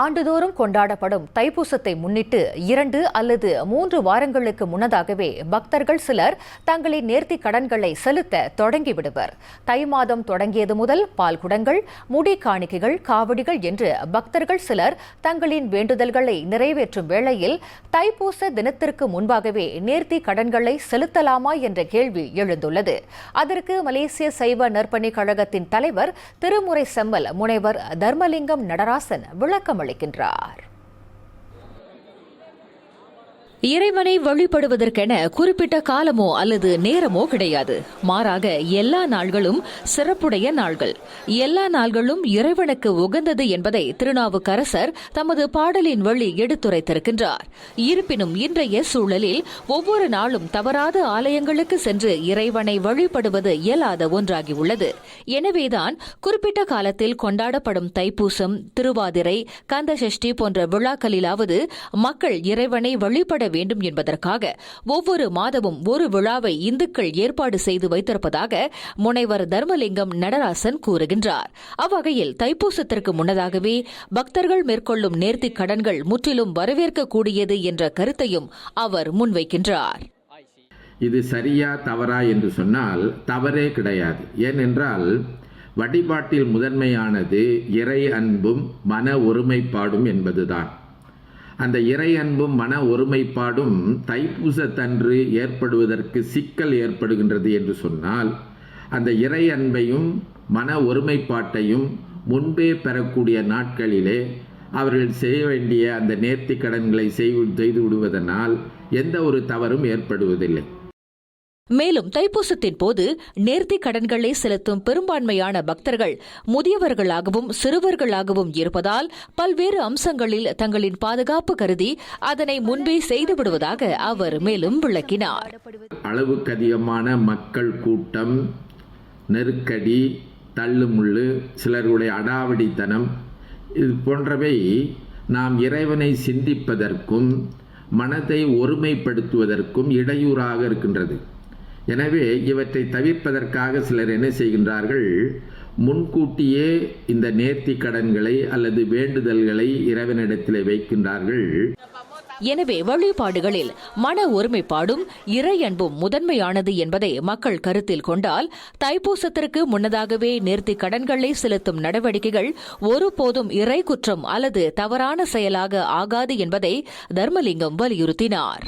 ஆண்டுதோறும் கொண்டாடப்படும் தைப்பூசத்தை முன்னிட்டு இரண்டு அல்லது மூன்று வாரங்களுக்கு முன்னதாகவே பக்தர்கள் சிலர் தங்களின் நேர்த்தி கடன்களை செலுத்த தொடங்கிவிடுவர். தை மாதம் தொடங்கியது முதல் பால் குடங்கள் முடி காணிக்கைகள் காவடிகள் என்று பக்தர்கள் சிலர் தங்களின் வேண்டுதல்களை நிறைவேற்றும் வேளையில் தைப்பூச தினத்திற்கு முன்பாகவே நேர்த்தி கடன்களை செலுத்தலாமா என்ற கேள்வி எழுந்துள்ளது. அதற்கு மலேசிய சைவ நற்பணி கழகத்தின் தலைவர் திருமுறை செம்மல் முனைவர் தர்மலிங்கம் நடராசன் விளக்கம் அளிக்கின்றார் இறைவனை வழிபடுவதற்கென குறிப்பிட்ட காலமோ அல்லது நேரமோ கிடையாது. மாறாக எல்லா நாள்களும் சிறப்புடைய நாள்கள். எல்லா நாள்களும் இறைவனுக்கு உகந்தது என்பதை திருநாவுக்கரசர் தமது பாடலின் வழி எடுத்துரைத்திருக்கின்றார். இருப்பினும் இன்றைய சூழலில் ஒவ்வொரு நாளும் தவறாத ஆலயங்களுக்கு சென்று இறைவனை வழிபடுவது இயலாத ஒன்றாகியுள்ளது. எனவேதான் குறிப்பிட்ட காலத்தில் கொண்டாடப்படும் தைப்பூசம் திருவாதிரை கந்தசஷ்டி போன்ற விழாக்களிலாவது மக்கள் இறைவனை வழிபட வேண்டும் என்பதற்காக ஒவ்வொரு மாதமும் ஒரு விழாவை இந்துக்கள் ஏற்பாடு செய்து வைத்திருப்பதாக முனைவர் தர்மலிங்கம் நடராசன் கூறுகின்றார். அவ்வகையில் தைப்பூசத்திற்கு முன்னதாகவே பக்தர்கள் மேற்கொள்ளும் நேர்த்திக் கடன்கள் முற்றிலும் வரவேற்கக்கூடியது என்ற கருத்தையும் அவர் முன்வைக்கின்றார். இது சரியா தவறா என்று சொன்னால் தவறே கிடையாது. ஏனென்றால் வழிபாட்டில் முதன்மையானது இறை அன்பும் மன ஒருமைப்பாடும் என்பதுதான். அந்த இறை அன்பும் மன ஒருமைப்பாடும் தைப்பூசத்தன்று ஏற்படுவதற்கு சிக்கல் ஏற்படுகின்றது என்று சொன்னால் அந்த இறை அன்பையும் மன ஒருமைப்பாட்டையும் முன்பே பெறக்கூடிய நாட்களிலே அவர்கள் செய்ய வேண்டிய அந்த நேர்த்தி கடன்களை செய்து விடுவதனால் எந்த ஒரு தவறும் ஏற்படுவதில்லை. மேலும் தைப்பூசத்தின் போது நேர்த்தி கடன்களை செலுத்தும் பெரும்பான்மையான பக்தர்கள் முதியவர்களாகவும் சிறுவர்களாகவும் இருப்பதால் பல்வேறு அம்சங்களில் தங்களின் பாதுகாப்பு கருதி அதனை முன்பே செய்துவிடுவதாக அவர் மேலும் விளக்கினார். அளவுக்கு அதிகமான மக்கள் கூட்டம் நெருக்கடி தள்ளுமுள்ளு சிலருடைய அடாவடித்தனம் இது போன்றவை நாம் இறைவனை சிந்திப்பதற்கும் மனதை ஒருமைப்படுத்துவதற்கும் இடையூறாக இருக்கின்றது. எனவே இவற்றை தவிர்ப்பதற்காக சிலர் என்ன செய்கின்றார்கள்? முன்கூட்டியே இந்த நேர்த்தி கடன்களை அல்லது வேண்டுதல்களை இறைவனிடத்தில் வைக்கின்றார்கள். எனவே வழிபாடுகளில் மன ஒருமைப்பாடும் இறை அன்பும் முதன்மையானது என்பதை மக்கள் கருத்தில் கொண்டால் தைப்பூசத்திற்கு முன்னதாகவே நேர்த்தி கடன்களை செலுத்தும் நடவடிக்கைகள் ஒருபோதும் இறை குற்றம் அல்லது தவறான செயலாக ஆகாது என்பதை தர்மலிங்கம் வலியுறுத்தினார்.